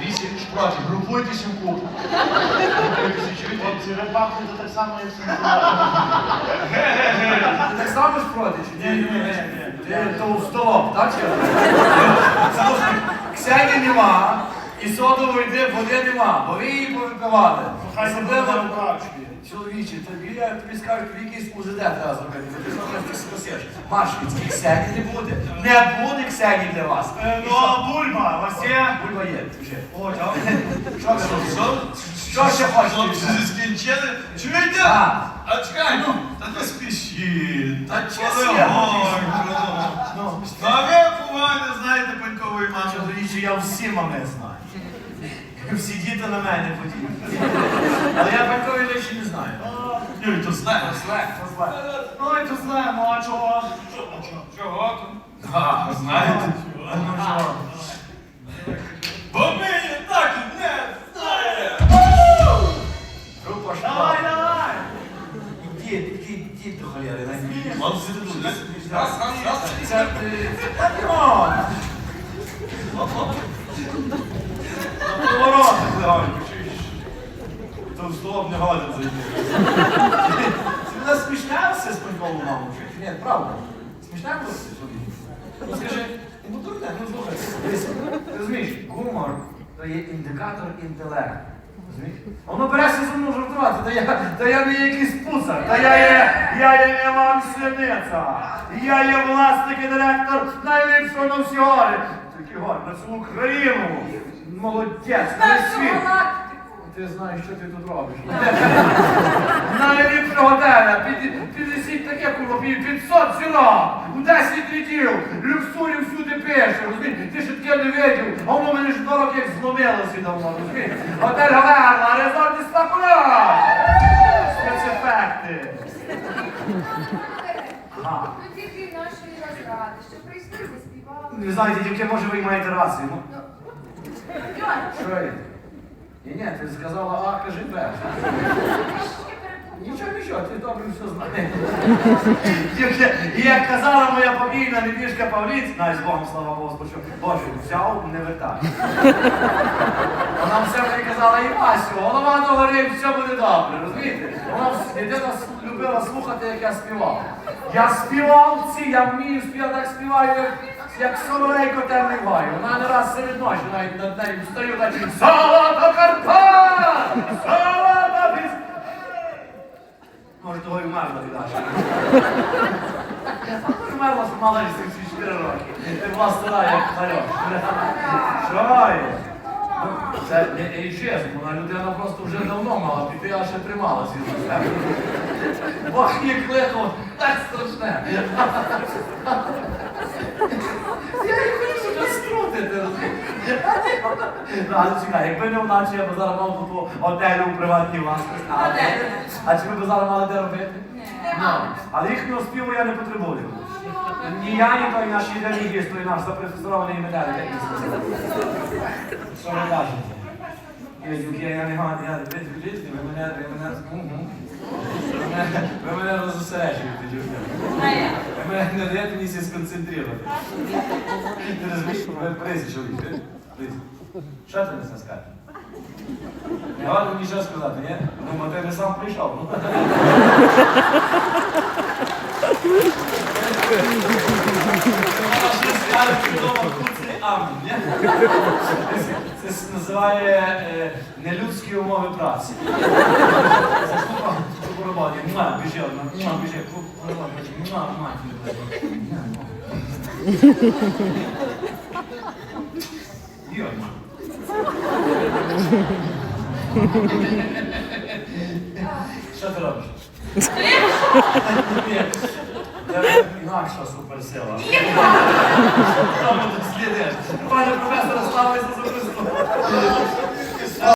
Вісім шпротів. групуйтесь у куб. Чуєте? Хлопці, ви пахнете так само, як сенсуально. Так само чи Ні, ні, ні. Ти товстолоб, так чи? Нема, і содової йде, води нема, бо ви її повипивали. Хай себе не Особливо. Чоловіче, тобі я тобі скажу, тобі якийсь УЗД треба зробити, ти знову ти скосиш. Машвіцький Ксені не буде. Не буде Ксені для вас. Е, Ну, а бульба, у вас є? Бульба є, вже. О. Що ти? Що ще хочеш? Скінчили. Чуєте? А. А чекай, ну, та не спішіть. Та чесно. Ну, Ну, а ви, знаєте панькової мами. Чоловіче, я всі мами знаю. Всі діти на мене подібні. Але я такої речі не знаю. Юй, то знаєш. Ой, то знаємо, а чого? Чого? То? А, знаєте? Ну? Бо ми так і не знаємо. Група Давай, давай! Ідіть, ідіть, ідіть до холєри. найбільше. Молодці тут. Раз, раз, раз. Це ти... Та ну! На поворотах легонько? То в столом не годен зайти. Ти мене з приколу маму? Ні, правда. Смішнявся собі? Ну скажи, ну дурне, ну слухай. Ти розумієш, гумор то є індикатор інтелекту. Розумієш? Воно бере зі мною та я, та я не якийсь пуцар, та я є, я є Іван Синиця, я є власник і директор найліпшого на всі гори. Такі гори, на всю Україну. Молодець, на світ. Ти знаєш, що ти тут робиш. Найліпша під, підвісіть таке під 500 зірок, у 10 літів, люксурі всюди пише, розумієш? Ти ж таке не видів, а воно мене ж до як зломилося давно, розумієш? Готель Гаверна, резорт Іспакуля! Спецефекти. Ага. Ну тільки нашої розради, що прийшли, заспівали. Не знаєте, тільки може ви маєте рацію, ну. Ну, Що є? Ні, ні, ти сказала А, кажи Б. Нічого, нічого, ти добре все знаєш. І як казала моя покійна невішка Павліць, най з Богом, слава Богу, спочив, Боже, взяв, не вертай. Вона все мені казала, Івасю, голова до гори, все буде добре, розумієте? Вона єдина любила слухати, як я співав. Я співав ці, я вмію співати, так співаю, як, як соловейко темний гаю. Вона не раз серед ночі навіть над нею встаю, так, Золото Карпат! Золото Піс... Може, того й вмерла від нашої. Вмерла, що мала 74 роки. Ти була стара, як царьок. Що Це не ейджизм, вона людина просто вже давно мала піти, а ще трималася. Бог її кликав, так страшне. Я їх хочу вже скрутити, розумієш? Ну, але чекай, якби не вдачі, я би зараз мав тут по готелю у приватній власності. А, а чи ви б зараз мали де робити? Ну, але їхнього співу я не потребую. Ні я, ні той наш єдиний гість, той наш запрофесорований медаль. Що ви кажете? Я я не гадаю, я ви дивіться, ви мене, ви мене, ви мене, розосереджуєте, дівки. А я? Ви мене не даєте мені сконцентрувати. Ти розумієш, ви призі, чоловік. Що ти не скажеш? Не варто нічого сказати, ні? Ну, бо ти не сам прийшов. ну. Ще скажуть, чудово, куций амінь, ні? Це с- називає е, нелюдські умови праці. Це купа, купа роботи. Муа, біжи, одна, муа, біжи, купа роботи. Муа, муа, біжи. Йой, ма. Що ти робиш? Інакша суперсила. Що ти там тут слідиш? Пане професора, славися за.